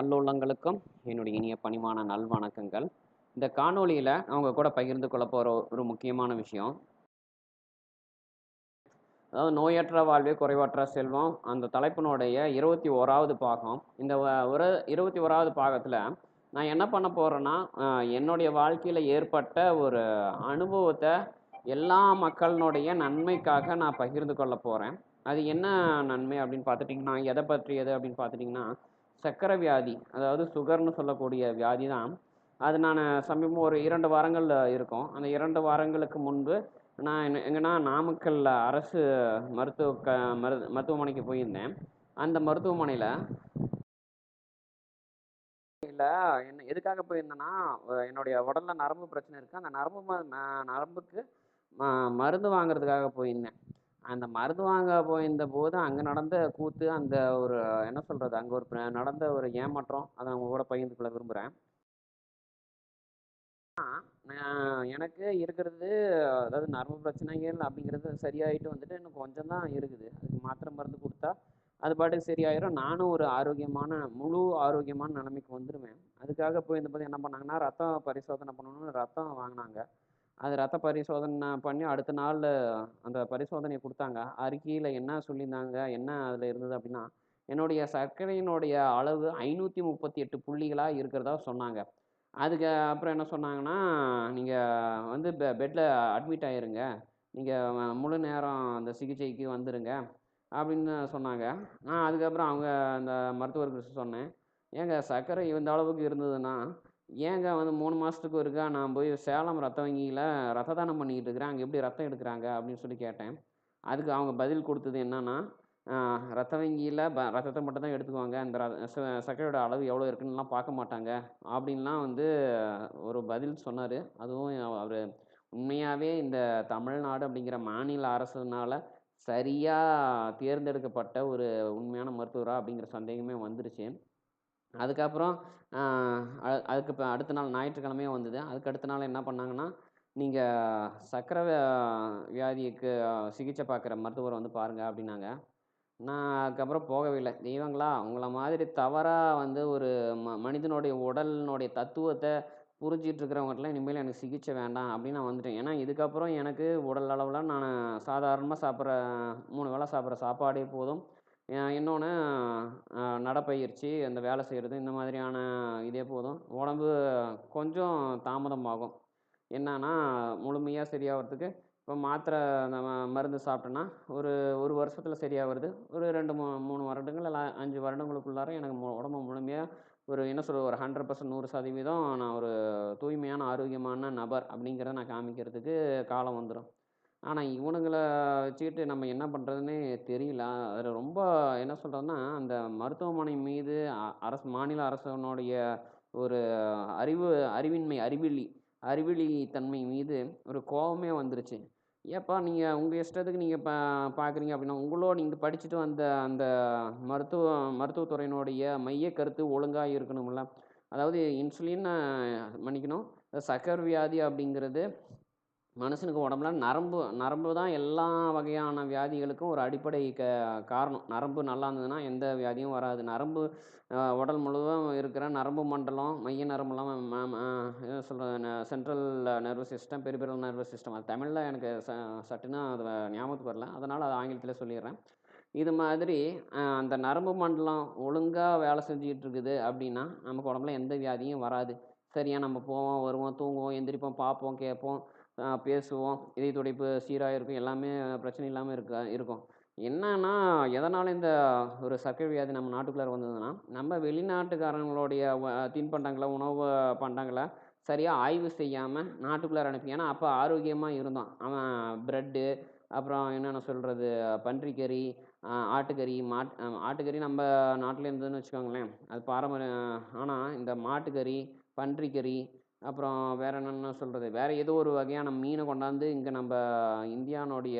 நல்லுள்ளங்களுக்கும் என்னுடைய இனிய பணிவான நல்வணக்கங்கள். இந்த காணொலியில் அவங்க கூட பகிர்ந்து கொள்ள போகிற ஒரு முக்கியமான விஷயம். அதாவது நோயற்ற வாழ்வே குறைவற்ற செல்வம். அந்த தலைப்பினுடைய இருபத்தி ஓராவது பாகம். இந்த ஒரு இருபத்தி ஓராவது பாகத்தில் நான் என்ன பண்ண போகிறேன்னா என்னுடைய வாழ்க்கையில் ஏற்பட்ட ஒரு அனுபவத்தை எல்லா மக்களினுடைய நன்மைக்காக நான் பகிர்ந்து கொள்ள போகிறேன் அது என்ன நன்மை அப்படின்னு பார்த்துட்டிங்கன்னா எதை பற்றியது அப்படின்னு பார்த்துட்டிங்கன்னா சக்கரை வியாதி அதாவது சுகர்னு சொல்லக்கூடிய வியாதி தான் அது நான் சமீபம் ஒரு இரண்டு வாரங்கள் இருக்கும். அந்த இரண்டு வாரங்களுக்கு முன்பு நான் என்ன- எங்கன்னா நாமக்கல்ல அரசு மருத்துவ க மரு மருத்துவமனைக்கு போயிருந்தேன். அந்த மருத்துவமனையில் இல்லை என்ன எதுக்காக போயிருந்தேன்னா என்னுடைய உடலில் நரம்பு பிரச்சனை இருக்குது அந்த நரம்பு ம- நரம்புக்கு ம- மருந்து வாங்குறதுக்காக போயிருந்தேன். அந்த மருந்து வாங்க போயிருந்த போது அங்கே நடந்த கூத்து அந்த ஒரு என்ன சொல்கிறது அங்கே ஒரு நடந்த ஒரு ஏமாற்றம் அதை அவங்க கூட பகிர்ந்து கொள்ள விரும்புகிறேன் எனக்கு இருக்கிறது அதாவது நரம்பு பிரச்சனைகள் அப்படிங்கிறது சரியாயிட்டு வந்துட்டு இன்னும் கொஞ்சம் தான் இருக்குது. அதுக்கு மாத்திரை மருந்து கொடுத்தா அது பாட்டுக்கு சரியாயிரும். நானும் ஒரு ஆரோக்கியமான முழு ஆரோக்கியமான நிலைமைக்கு வந்துடுவேன் அதுக்காக போயிருந்தபோது என்ன பண்ணாங்கன்னா ரத்தம் பரிசோதனை பண்ணணும்னு ரத்தம் வாங்கினாங்க. அது ரத்த பரிசோதனை பண்ணி அடுத்த நாள் அந்த பரிசோதனையை கொடுத்தாங்க. அறிக்கையில் என்ன சொல்லியிருந்தாங்க? என்ன அதில் இருந்தது அப்படின்னா என்னுடைய சர்க்கரையினுடைய அளவு ஐநூற்றி முப்பத்தி எட்டு புள்ளிகளாக இருக்கிறதா சொன்னாங்க. அதுக்கு அப்புறம் என்ன சொன்னாங்கன்னா நீங்கள் வந்து பெ பெட்டில் அட்மிட் ஆயிருங்க. நீங்கள் முழு நேரம் அந்த சிகிச்சைக்கு வந்துடுங்க அப்படின்னு சொன்னாங்க. நான் அதுக்கப்புறம் அவங்க அந்த மருத்துவருக்கு சொன்னேன். ஏங்க சர்க்கரை இந்த அளவுக்கு இருந்ததுன்னா ஏங்க வந்து மூணு மாதத்துக்கு ஒருக்கா நான் போய் சேலம் ரத்த வங்கியில் ரத்த தானம் பண்ணிக்கிட்டு இருக்கிறேன். அங்கே எப்படி ரத்தம் எடுக்கிறாங்க? அப்படின்னு சொல்லி கேட்டேன். அதுக்கு அவங்க பதில் கொடுத்தது என்னன்னா ரத்த வங்கியில் ப ரத்தத்தை மட்டும் தான் எடுத்துக்குவாங்க. அந்த ர ச- சர்க்கரையோட அளவு எவ்வளோ இருக்குன்னுலாம் பார்க்க மாட்டாங்க. அப்படின்லாம் வந்து ஒரு பதில் சொன்னார். அதுவும் அவர் உண்மையாகவே இந்த தமிழ்நாடு அப்படிங்கிற மாநில அரசுனால சரியாக தேர்ந்தெடுக்கப்பட்ட ஒரு உண்மையான மருத்துவரா அப்படிங்கிற சந்தேகமே வந்துருச்சு. அதுக்கப்புறம் அ- அதுக்கு இப்போ அடுத்த நாள் ஞாயிற்றுக்கிழமையும் வந்தது. அதுக்கு அடுத்த நாள் என்ன பண்ணாங்கன்னா நீங்கள் சர்க்கரை வியாதிக்கு சிகிச்சை பார்க்குற மருத்துவரை வந்து பாருங்கள் அப்படின்னாங்க. நான் அதுக்கப்புறம் போகவே இல்லை. தெய்வங்களா உங்களை மாதிரி தவறாக வந்து ஒரு ம மனிதனுடைய உடலினுடைய தத்துவத்தை புரிஞ்சிட்டு இருக்கிறவங்கட்டலாம் இனிமேல் எனக்கு சிகிச்சை வேண்டாம் அப்படின்னு நான் வந்துட்டேன். ஏன்னா இதுக்கப்புறம் எனக்கு உடல் அளவில் நான் சாதாரணமாக சாப்பிட்ற மூணு வேளை சாப்பிட்ற சாப்பாடே போதும். இன்னொன்று நடைப்பயிற்சி அந்த வேலை செய்கிறது இந்த மாதிரியான இதே போதும். உடம்பு கொஞ்சம் தாமதமாகும். என்னன்னா முழுமையாக சரியாகிறதுக்கு இப்போ மாத்திரை நம்ம மருந்து சாப்பிட்டோன்னா ஒரு ஒரு வருஷத்தில் சரியாக வருது ஒரு ரெண்டு மூ மூணு வருடங்கள் இல்லை அஞ்சு வருடங்களுக்குள்ளார எனக்கு மு உடம்பு முழுமையாக ஒரு என்ன சொல்கிறது ஒரு ஹண்ட்ரட் பர்சன்ட் நூறு சதவீதம் நான் ஒரு தூய்மையான ஆரோக்கியமான நபர் அப்படிங்கிறத நான் காமிக்கிறதுக்கு காலம் வந்துடும் ஆனால் இவனுங்களை வச்சுக்கிட்டு நம்ம என்ன பண்ணுறதுன்னே தெரியல. அதில் ரொம்ப என்ன சொல்கிறதுன்னா அந்த மருத்துவமனை மீது அ- அரசு மாநில அரசனுடைய ஒரு அறிவு அறிவின்மை அறிவிலி அறிவிலி தன்மை மீது ஒரு கோபமே வந்துருச்சு. ஏப்பா நீங்கள் உங்கள் இஷ்டத்துக்கு நீங்கள் பா பார்க்குறீங்க அப்படின்னா உங்களோ நீங்கள் படிச்சுட்டு வந்த அந்த மருத்துவ மருத்துவத்துறையினுடைய மைய கருத்து ஒழுங்காக இருக்கணும்ல. அதாவது இன்சுலின் மன்னிக்கணும் சக்கர் வியாதி அப்படிங்கிறது மனுஷனுக்கு உடம்புல நரம்பு நரம்பு தான் எல்லா வகையான வியாதிகளுக்கும் ஒரு அடிப்படை க காரணம். நரம்பு நல்லா இருந்ததுன்னா எந்த வியாதியும் வராது. நரம்பு உடல் முழுவதும் இருக்கிற நரம்பு மண்டலம் மைய நரம்புலாம் ம- என்ன சொல்கிறது central nervous system peripheral nervous system அது தமிழில் எனக்கு ச சட்டுன்னு அது ஞாபகத்துக்கு வரல. அதனால் அது ஆங்கிலத்தில் சொல்லிடுறேன். இது மாதிரி அந்த நரம்பு மண்டலம் ஒழுங்காக வேலை செஞ்சுக்கிட்டு இருக்குது அப்படின்னா நமக்கு உடம்புல எந்த வியாதியும் வராது. சரியாக நம்ம போவோம் வருவோம் தூங்குவோம் எந்திரிப்போம் பார்ப்போம் கேட்போம். பேசுவோம். இதய துடிப்பு சீராக இருக்கும் எல்லாமே பிரச்சனை இல்லாமல் இருக்க இருக்கும். என்னன்னா எதனால் இந்த ஒரு சர்க்கரை வியாதி நம்ம நாட்டுக்குள்ளார வந்ததுன்னா நம்ம வெளிநாட்டுக்காரங்களுடைய தின்பண்டங்களை உணவு பண்டங்களை சரியாக ஆய்வு செய்யாமல் நாட்டுக்குள்ளார அனுப்பி. ஏன்னா அப்போ ஆரோக்கியமாக இருந்தோம் அவன் ப்ரெட்டு அப்புறம் என்னென்ன சொல்கிறது பன்றிக்கறி ஆட்டுக்கறி மாட் ஆட்டுக்கறி நம்ம நாட்டில் இருந்ததுன்னு வச்சுக்கோங்களேன். அது பாரம்பரியம் ஆனால் இந்த மாட்டுக்கறி பன்றிக்கறி அப்புறம் வேறு என்னென்ன சொல்கிறது வேற ஏதோ ஒரு வகையான மீனை கொண்டாந்து இங்கே நம்ம இந்தியானுடைய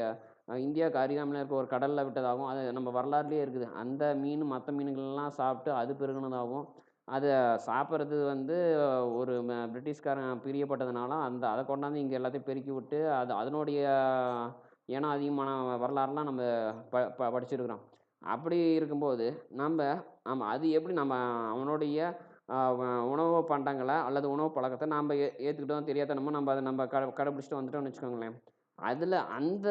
இந்தியாவுக்கு அருகாமையில் இருக்க ஒரு கடலில் விட்டதாகவும் அது நம்ம வரலாறுலேயே இருக்குது. அந்த மீன் மற்ற மீன்கள்லாம் சாப்பிட்டு அது பெருகுனதாகவும் அதை சாப்பிட்றது வந்து ஒரு பிரிட்டிஷ்காரன் பிரியப்பட்டதுனால அந்த அதை கொண்டாந்து இங்கே எல்லாத்தையும் பெருக்கி விட்டு அது அதனுடைய ஏன்னா அதிகமான வரலாறுலாம் நம்ம ப ப படிச்சிருக்கிறோம். அப்படி இருக்கும்போது நம்ம நம்ம அது எப்படி நம்ம அவனுடைய உணவு பண்டங்களை அல்லது உணவு பழக்கத்தை நாம் ஏ ஏற்றுக்கிட்டோம் தெரியாதனமோ நம்ம அதை நம்ம க கடைப்பிடிச்சிட்டு வந்துட்டோம்னு வச்சுக்கோங்களேன். அதில் அந்த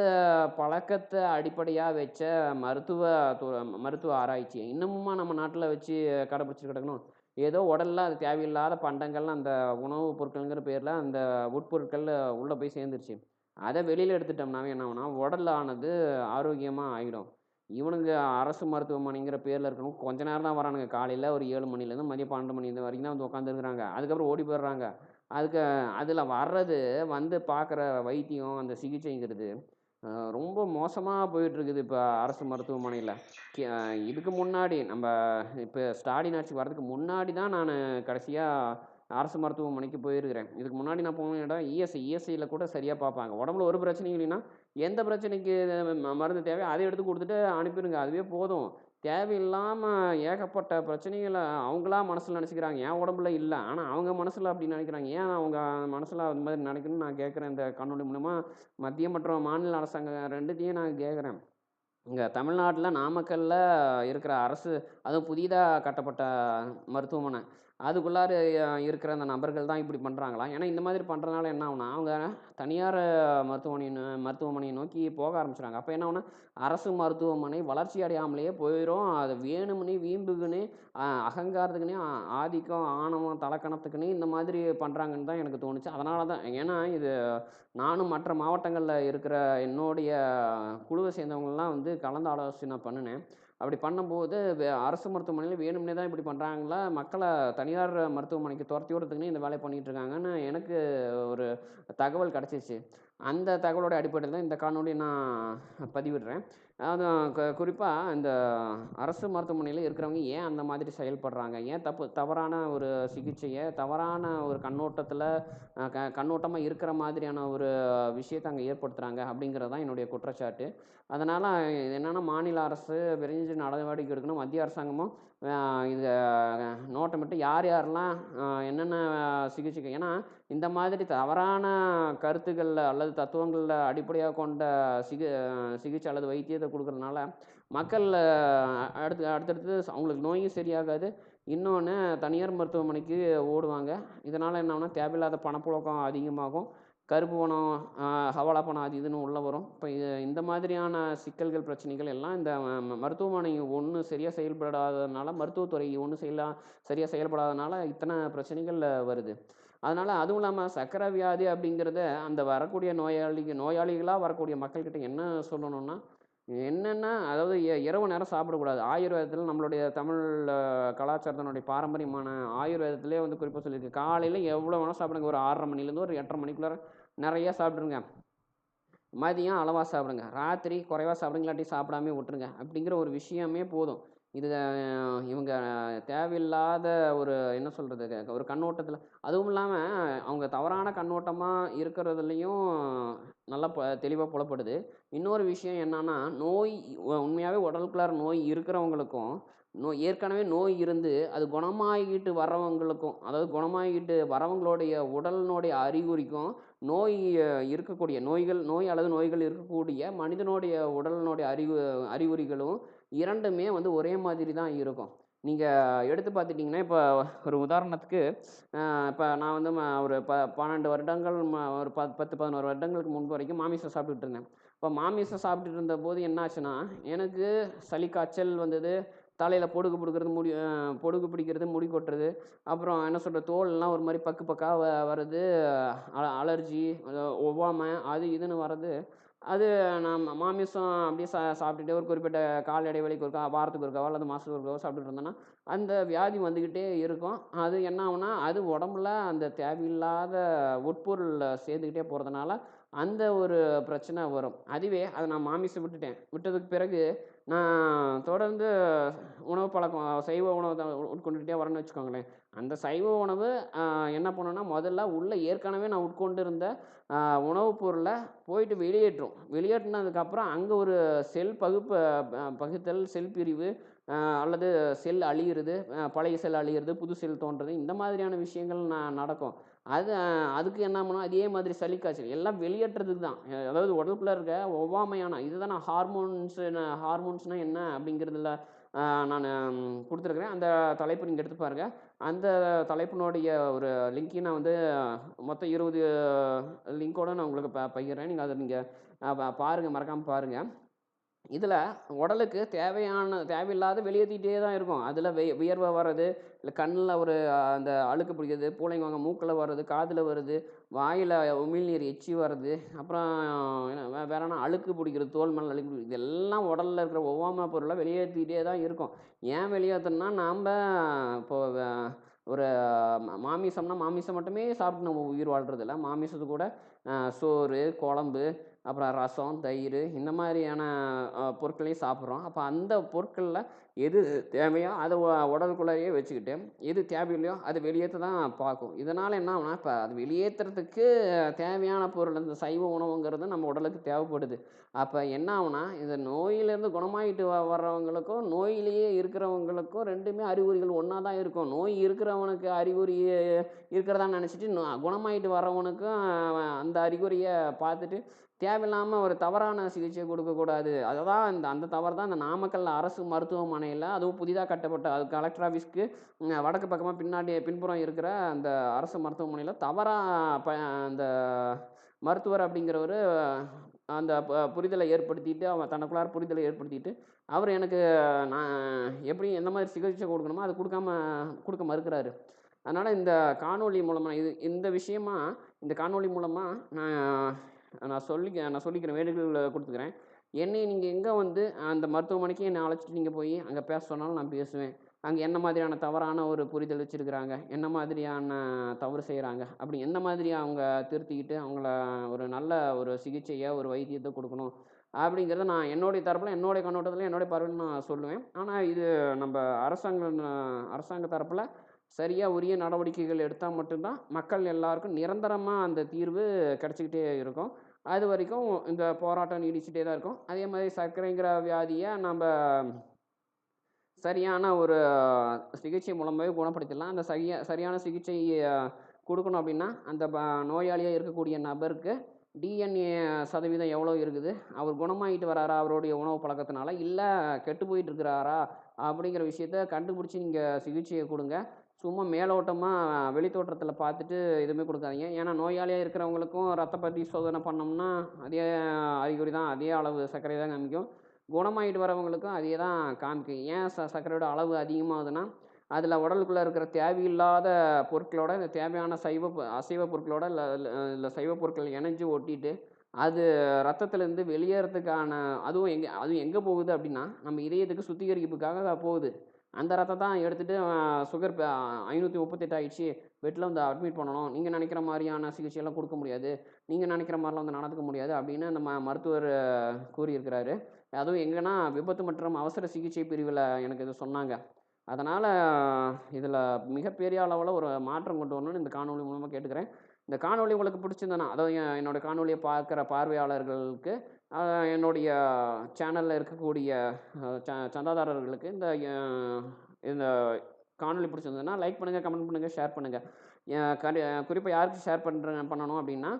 பழக்கத்தை அடிப்படையாக வச்ச மருத்துவ து மருத்துவ ஆராய்ச்சி இன்னமுமா நம்ம நாட்டில் வச்சு கடைப்பிடிச்சிட்டு கிடக்கணும்? ஏதோ உடல்ல அது தேவையில்லாத பண்டங்கள் அந்த உணவுப் பொருட்கள்ங்கிற பேரில் அந்த உட்பொருட்கள் உள்ளே போய் சேர்ந்துருச்சு. அதை வெளியில் எடுத்துட்டோம்னாவே என்ன ஆகும்னா உடலானது ஆரோக்கியமாக ஆகிடும் இவனுங்க அரசு மருத்துவமனைங்கிற பேரில் இருக்கணும். கொஞ்ச நேரம் தான் வரானுங்க. காலையில் ஒரு ஏழு மணிலேருந்து மதியம் பன்னெண்டு மணி வரைக்கும் தான் வந்து உட்காந்துருக்குறாங்க அதுக்கப்புறம் ஓடி போயிடுறாங்க. அதுக்கு அதில் வர்றது வந்து பார்க்குற வைத்தியம் அந்த சிகிச்சைங்கிறது ரொம்ப மோசமாக போயிட்டுருக்குது இப்போ அரசு மருத்துவமனையில். இதுக்கு முன்னாடி நம்ம இப்போ ஸ்டாலின் ஆட்சி வர்றதுக்கு முன்னாடி தான் நான் கடைசியாக அரசு மருத்துவமனைக்கு போயிருக்கிறேன். இதுக்கு முன்னாடி நான் போன இடம் இஎஸ்ஐ இஎஸ்ஐயில் கூட சரியாக பார்ப்பாங்க. உடம்புல ஒரு பிரச்சனையும் இல்லைன்னா எந்த பிரச்சனைக்கு மருந்து தேவையோ அதை எடுத்து கொடுத்துட்டு அனுப்பிடுங்க. அதுவே போதும். தேவையில்லாமல் ஏகப்பட்ட பிரச்சனைகளை அவங்களா மனசில் நினச்சிக்கிறாங்க. என் உடம்புல இல்லை. ஆனால் அவங்க மனசில் அப்படி நினைக்கிறாங்க. ஏன் அவங்க மனசில் அது மாதிரி நினைக்கணும்னு நான் கேட்குறேன் இந்த கண்ணொலி மூலமாக மத்திய மற்றும் மாநில அரசாங்கம் ரெண்டுத்தையும் நான் கேட்குறேன். இங்கே தமிழ்நாட்டில் நாமக்கல்லில் இருக்கிற அரசு அதுவும் புதிதாக கட்டப்பட்ட மருத்துவமனை. அதுக்குள்ளார இருக்கிற அந்த நபர்கள் தான் இப்படி பண்ணுறாங்களா ஏன்னா இந்த மாதிரி பண்ணுறதுனால என்ன ஆகுனா அவங்க தனியார் மருத்துவமனை மருத்துவமனையை நோக்கி போக ஆரம்பிச்சிடுறாங்க. அப்போ என்ன ஆகுனா அரசு மருத்துவமனை வளர்ச்சி அடையாமலேயே போயிடும் அது வேணும்னே வீம்புக்குன்னே அகங்காரத்துக்குன்னே ஆதிக்கம் ஆணவம் தலக்கணத்துக்குன்னே இந்த மாதிரி பண்ணுறாங்கன்னு தான் எனக்கு தோணுச்சு. அதனால தான் ஏன்னா இது நானும் மற்ற மாவட்டங்களில் இருக்கிற என்னுடைய குழுவை சேர்ந்தவங்களாம் வந்து கலந்து ஆலோசனை பண்ணினேன். அப்படி பண்ணும்போது அரசு மருத்துவமனையில் வேணும்னே தான் இப்படி பண்ணுறாங்களா மக்களை தனியார் மருத்துவமனைக்கு துரத்தி விடுறதுக்குன்னே இந்த வேலையை பண்ணிகிட்டு இருக்காங்கன்னு எனக்கு ஒரு தகவல் கிடச்சிச்சு. அந்த தகவலோட அடிப்படையில் தான் இந்த காணொலி நான் பதிவிடுறேன். அது க குறிப்பாக இந்த அரசு மருத்துவமனையில் இருக்கிறவங்க ஏன் அந்த மாதிரி செயல்படுறாங்க? ஏன் தப்பு தவறான ஒரு சிகிச்சையை தவறான ஒரு கண்ணோட்டத்தில் க கண்ணோட்டமாக இருக்கிற மாதிரியான ஒரு விஷயத்தை அங்கே ஏற்படுத்துகிறாங்க அப்படிங்கிறது தான் என்னுடைய குற்றச்சாட்டு. அதனால் என்னென்னா மாநில அரசு விரைஞ்சு நடவடிக்கை எடுக்கணும். மத்திய அரசாங்கமும் இது நோட்டை மட்டும் யார் யாரெல்லாம் என்னென்ன சிகிச்சைக்கு ஏன்னா இந்த மாதிரி தவறான கருத்துக்களில் அல்லது தத்துவங்களில் அடிப்படையாக கொண்ட சிகி சிகிச்சை அல்லது வைத்தியத்தை கொடுக்குறதுனால மக்கள் அடுத்து அடுத்தடுத்து அவங்களுக்கு நோயும் சரியாகாது. இன்னொன்று தனியார் மருத்துவமனைக்கு ஓடுவாங்க. இதனால் என்னன்னா தேவையில்லாத பணப்புழக்கம் அதிகமாகும். கருப்பு பணம் ஹவாலா பணம் அது இதுன்னு உள்ளே வரும். இப்போ இது இந்த மாதிரியான சிக்கல்கள் பிரச்சனைகள் எல்லாம் இந்த மருத்துவமனை ஒன்று சரியாக செயல்படாததுனால மருத்துவத்துறை ஒன்று செய்யலாம் சரியாக செயல்படாதனால இத்தனை பிரச்சனைகள் வருது. அதனால் அதுவும் இல்லாமல் சக்கரை வியாதி அப்படிங்கிறத அந்த வரக்கூடிய நோயாளி நோயாளிகளாக வரக்கூடிய மக்கள்கிட்ட என்ன சொல்லணும்னா என்னென்னா அதாவது இரவு நேரம் சாப்பிடக்கூடாது. ஆயுர்வேதத்தில் நம்மளுடைய தமிழ் கலாச்சாரத்தினுடைய பாரம்பரியமான ஆயுர்வேதத்திலே வந்து குறிப்பாக சொல்லியிருக்கு. காலையில் எவ்வளோ வேணால் சாப்பிடுங்க. ஒரு ஆறரை மணிலேருந்து ஒரு எட்டரை மணிக்குள்ளார நிறையா சாப்பிட்ருங்க மதியம் அளவாக சாப்பிடுங்க. ராத்திரி குறைவாக சாப்பிடுங்க இல்லாட்டி சாப்பிடாமே விட்டுருங்க. அப்படிங்கிற ஒரு விஷயமே போதும். இது இவங்க தேவையில்லாத ஒரு என்ன சொல்கிறது ஒரு கண்ணோட்டத்தில் அதுவும் இல்லாமல் அவங்க தவறான கண்ணோட்டமாக இருக்கிறதுலையும் நல்லா ப தெளிவாக புலப்படுது. இன்னொரு விஷயம் என்னன்னா நோய் உண்மையாகவே உடலுக்குள்ளார நோய் இருக்கிறவங்களுக்கும் நோய் ஏற்கனவே நோய் இருந்து அது குணமாகிட்டு வர்றவங்களுக்கும் அதாவது குணமாகிட்டு வரவங்களுடைய உடலினுடைய அறிகுறிக்கும் நோய் இருக்கக்கூடிய நோய்கள் நோய் அல்லது நோய்கள் இருக்கக்கூடிய மனிதனுடைய உடலினுடைய அறிவு அறிகுறிகளும் இரண்டுமே வந்து ஒரே மாதிரி தான் இருக்கும். நீங்கள் எடுத்து பார்த்துட்டிங்கன்னா இப்போ ஒரு உதாரணத்துக்கு இப்போ நான் வந்து ஒரு ப பன்னெண்டு வருடங்கள் ஒரு பத்து பத்து பதினோரு வருடங்களுக்கு முன்பு வரைக்கும் மாமிசம் சாப்பிட்டுட்டு இருந்தேன். இப்போ மாமிசம் சாப்பிட்டுட்டு இருந்தபோது என்ன ஆச்சுன்னா எனக்கு சளி காய்ச்சல் வந்தது தலையில் பொடுகு பிடிக்கிறது முடி பொடுகு பிடிக்கிறது முடி கொட்டுறது. அப்புறம் என்ன சொல்கிறது தோல்லாம் ஒரு மாதிரி பக்கு பக்காக வ அல அலர்ஜி ஒவ்வாமை அது இதுன்னு வர்றது. அது நான் மாமிசம் அப்படியே சா சாப்பிட்டுட்டே ஒரு குறிப்பிட்ட கால இடைவெளிக்கு ஒருக்கா வாரத்துக்கு ஒருக்காவோ அல்லது மாதத்துக்கு ஒருக்காவோ சாப்பிட்டுட்டு இருந்தோன்னா அந்த வியாதி வந்துக்கிட்டே இருக்கும். அது என்ன ஆகுனா அது உடம்புல அந்த தேவையில்லாத உட்பொருள் சேர்ந்துக்கிட்டே போகிறதுனால அந்த ஒரு பிரச்சனை வரும். அதுவே அதை நான் மாமிசம் விட்டுட்டேன். விட்டதுக்கு பிறகு தொடர்ந்து உணவு பழக்கம் சைவ உணவு தான் உட்கொண்டுகிட்டே வரேன்னு வச்சுக்கோங்களேன். அந்த சைவ உணவு என்ன பண்ணுன்னா முதல்ல உள்ளே ஏற்கனவே நான் உட்கொண்டு இருந்த உணவுப் பொருளை போயிட்டு வெளியேற்றும். வெளியேற்றினதுக்கப்புறம் அங்கே ஒரு செல் பகுப்பு பகுத்தல் செல் பிரிவு அல்லது செல் அழியிறது பழைய செல் அழியிறது புது செல் தோன்றது இந்த மாதிரியான விஷயங்கள் நான் நடக்கும். அது அதுக்கு என்ன பண்ணும் அதே மாதிரி சளி காய்ச்சல் எல்லாம் வெளியேற்றதுக்கு தான். அதாவது உடம்புல இருக்க ஒவ்வாமையான இதுதான் நான் ஹார்மோன்ஸ் ஹார்மோன்ஸ்னால் என்ன அப்படிங்கிறதுல நான் கொடுத்துருக்குறேன். அந்த தலைப்பு நீங்கள் எடுத்து பாருங்கள் அந்த தலைப்பினுடைய ஒரு லிங்க்கையும் நான் வந்து மொத்தம் இருபது லிங்க்கோடு நான் உங்களுக்கு ப பகிர்றேன். நீங்கள் அதை நீங்கள் பாருங்கள் மறக்காமல் பாருங்கள் இதில் உடலுக்கு தேவையான தேவையில்லாத வெளியேற்றிட்டே தான் இருக்கும். அதில் வெ வியர்வை வர்றது இல்லை கண்ணில் ஒரு அந்த அழுக்கு பிடிக்கிறது பூளைங்க வாங்க மூக்கில் வர்றது காதில் வருது வாயில் உமிழ்நீர் எச்சி வர்றது அப்புறம் என்ன வேற என்ன அழுக்கு பிடிக்கிறது தோல் மேலே அழுக்கு பிடிக்கிறது இதெல்லாம் உடலில் இருக்கிற ஒவ்வாமை பொருளை வெளியேற்றிட்டே தான் இருக்கும். ஏன் வெளியேற்றணும்னா நாம் இப்போது ஒரு மாமிசம்னா மாமிசம் மட்டுமே சாப்பிட்டு நம்ம உயிர் வாழ்கிறதில்ல மாமிசத்து கூட சோறு குழம்பு அப்புறம் ரசம் தயிர் இந்த மாதிரியான பொருட்களையும் சாப்பிட்றோம். அப்போ அந்த பொருட்களில் எது தேவையோ அதை உடலுக்குள்ளேயே வச்சுக்கிட்டு எது தேவையில்லையோ அது வெளியேற்ற தான் பார்க்கும். இதனால் என்ன ஆகுனா இப்போ அது வெளியேற்றுறதுக்கு தேவையான பொருள் இந்த சைவ உணவுங்கிறது நம்ம உடலுக்கு தேவைப்படுது. அப்போ என்ன ஆகுனா இந்த நோயிலேருந்து குணமாயிட்டு வ வர்றவங்களுக்கும் நோயிலேயே இருக்கிறவங்களுக்கும் ரெண்டுமே அறிகுறிகள் ஒன்றா தான் இருக்கும். நோய் இருக்கிறவனுக்கு அறிகுறி இருக்கிறதா நினச்சிட்டு குணமாயிட்டு வர்றவனுக்கும் அந்த அறிகுறியை பார்த்துட்டு தேவையில்லாமல் ஒரு தவறான சிகிச்சை கொடுக்கக்கூடாது அதை தான் இந்த அந்த தவறு தான் இந்த நாமக்கல் அரசு மருத்துவமனையில் அதுவும் புதிதாக கட்டப்பட்ட அது கலெக்டர் ஆஃபீஸ்க்கு வடக்கு பக்கமாக பின்னாடி பின்புறம் இருக்கிற அந்த அரசு மருத்துவமனையில் தவறாக ப அந்த மருத்துவர் அப்படிங்கிறவர் அந்த புரிதலை ஏற்படுத்திட்டு அவன் தனக்குள்ளார புரிதலை ஏற்படுத்திட்டு அவர் எனக்கு நான் எப்படி எந்த மாதிரி சிகிச்சை கொடுக்கணுமோ அது கொடுக்காம கொடுக்க மறுக்கிறாரு. அதனால் இந்த காணொலி மூலமாக இது இந்த விஷயமா இந்த காணொலி மூலமாக நான் நான் சொல்லி நான் சொல்லிக்கிறேன் வேண்டுகோள் கொடுத்துக்கிறேன். என்னை நீங்கள் எங்கே வந்து அந்த மருத்துவமனைக்கு என்னை அழைச்சிட்டு நீங்கள் போய் அங்கே பேச சொன்னாலும் நான் பேசுவேன். அங்கே என்ன மாதிரியான தவறான ஒரு புரிதல் வச்சுருக்குறாங்க? என்ன மாதிரியான தவறு செய்கிறாங்க அப்படி எந்த மாதிரி அவங்க திருத்திக்கிட்டு அவங்கள ஒரு நல்ல ஒரு சிகிச்சையை ஒரு வைத்தியத்தை கொடுக்கணும்? அப்படிங்கிறத நான் என்னுடைய தரப்பில் என்னுடைய கண்ணோட்டத்தில் என்னுடைய பார்வையில் நான் சொல்லுவேன். ஆனால் இது நம்ம அரசாங்க அரசாங்க தரப்பில் சரியாக உரிய நடவடிக்கைகள் எடுத்தால் மட்டும்தான் மக்கள் எல்லாருக்கும் நிரந்தரமாக அந்த தீர்வு கிடச்சிக்கிட்டே இருக்கும். அது வரைக்கும் இந்த போராட்டம் நீடிச்சுட்டே தான் இருக்கும். அதே மாதிரி சர்க்கரைங்கிற வியாதியை நம்ம சரியான ஒரு சிகிச்சை மூலமாகவே குணப்படுத்திடலாம். அந்த சரியா சரியான சிகிச்சை கொடுக்கணும் அப்படின்னா அந்த ப நோயாளியாக இருக்கக்கூடிய நபருக்கு டிஎன்ஏ சதவீதம் எவ்வளோ இருக்குது? அவர் குணமாயிட்டு வராரா? அவருடைய உணவு பழக்கத்தினால இல்லை கெட்டு போயிட்டு இருக்கிறாரா? அப்படிங்கிற விஷயத்த கண்டுபிடிச்சி நீங்கள் சிகிச்சையை கொடுங்க. சும்மா மேலோட்டமாக வெளித்தோற்றத்தில் பார்த்துட்டு எதுவுமே கொடுக்காதீங்க. ஏன்னா நோயாளியாக இருக்கிறவங்களுக்கும் ரத்த பரிசோதனை பண்ணோம்னா அதே அறிகுறி தான் அதே அளவு சர்க்கரை தான் காமிக்கும். குணமாயிட்டு வரவங்களுக்கும் அதே தான் காமிக்கும். ஏன் ச சர்க்கரையோட அளவு அதிகமாகுதுன்னா அதில் உடலுக்குள்ளே இருக்கிற தேவையில்லாத பொருட்களோட இந்த தேவையான சைவ அசைவ பொருட்களோட இல்லை இல்லை சைவ பொருட்கள் இணைஞ்சு ஒட்டிட்டு அது ரத்தத்துலேருந்து வெளியேறதுக்கான அதுவும் எங்கே அதுவும் எங்கே போகுது அப்படின்னா நம்ம இதயத்துக்கு சுத்திகரிப்புக்காக போகுது. அந்த ரத்தம் தான் எடுத்துகிட்டு சுகர் ஐநூற்றி முப்பத்தெட்டு ஆயிடுச்சு. பெட்டில் வந்து அட்மிட் பண்ணணும். நீங்கள் நினைக்கிற மாதிரியான சிகிச்சையெல்லாம் கொடுக்க முடியாது. நீங்கள் நினைக்கிற மாதிரிலாம் வந்து நடந்துக்க முடியாது அப்படின்னு நம்ம மருத்துவர் கூறியிருக்கிறாரு. அதுவும் எங்கன்னா விபத்து மற்றும் அவசர சிகிச்சை பிரிவில் எனக்கு இது சொன்னாங்க. அதனால் இதில் மிகப்பெரிய அளவில் ஒரு மாற்றம் கொண்டு வரணும்னு இந்த காணொலி மூலமாக கேட்டுக்கிறேன். இந்த காணொலி உங்களுக்கு பிடிச்சிருந்தேன்னா அதாவது என்னோடய காணொலியை பார்க்குற பார்வையாளர்களுக்கு என்னுடைய சேனலில் இருக்கக்கூடிய ச சந்தாதாரர்களுக்கு இந்த இந்த காணொலி பிடிச்சிருந்ததுன்னா லைக் பண்ணுங்கள் கமெண்ட் பண்ணுங்கள் ஷேர் பண்ணுங்கள் கரி குறிப்பாக யாருக்கு ஷேர் பண்ணுற பண்ணணும் அப்படின்னா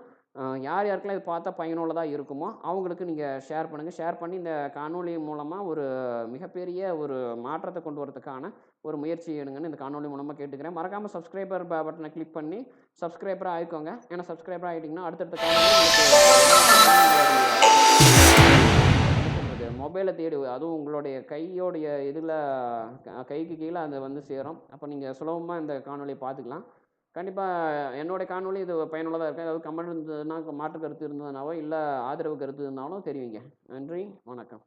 யார் யாருக்கெல்லாம் இது பார்த்தா பயனுள்ளதாக இருக்குமோ அவங்களுக்கு நீங்கள் ஷேர் பண்ணுங்கள் ஷேர் பண்ணி இந்த காணொலி மூலமாக ஒரு மிகப்பெரிய ஒரு மாற்றத்தை கொண்டு வரதுக்கான ஒரு முயற்சி எடுங்கன்னு இந்த காணொலி மூலமாக கேட்டுக்கிறேன். மறக்காமல் சப்ஸ்கிரைபர் பட்டனை கிளிக் பண்ணி சப்ஸ்கிரைபராக ஆயிக்கோங்க. ஏன்னா சப்ஸ்கிரைபர் ஆகிட்டிங்கன்னா அடுத்தடுத்த மொபைலை தேடி. அதுவும் உங்களுடைய கையோடைய இதில் கைக்கு கீழே அது வந்து சேரும். அப்போ நீங்கள் சுலபமாக இந்த காணொலியை பார்த்துக்கலாம். கண்டிப்பாக என்னுடைய காணொலி இது பயனுள்ளதாக இருக்கும் ஏதாவது கமெண்ட் இருந்ததுன்னா மாற்று கருத்து இருந்ததுனாவோ இல்லை ஆதரவு கருத்து இருந்தாலும் தெரிவிங்க. நன்றி வணக்கம்.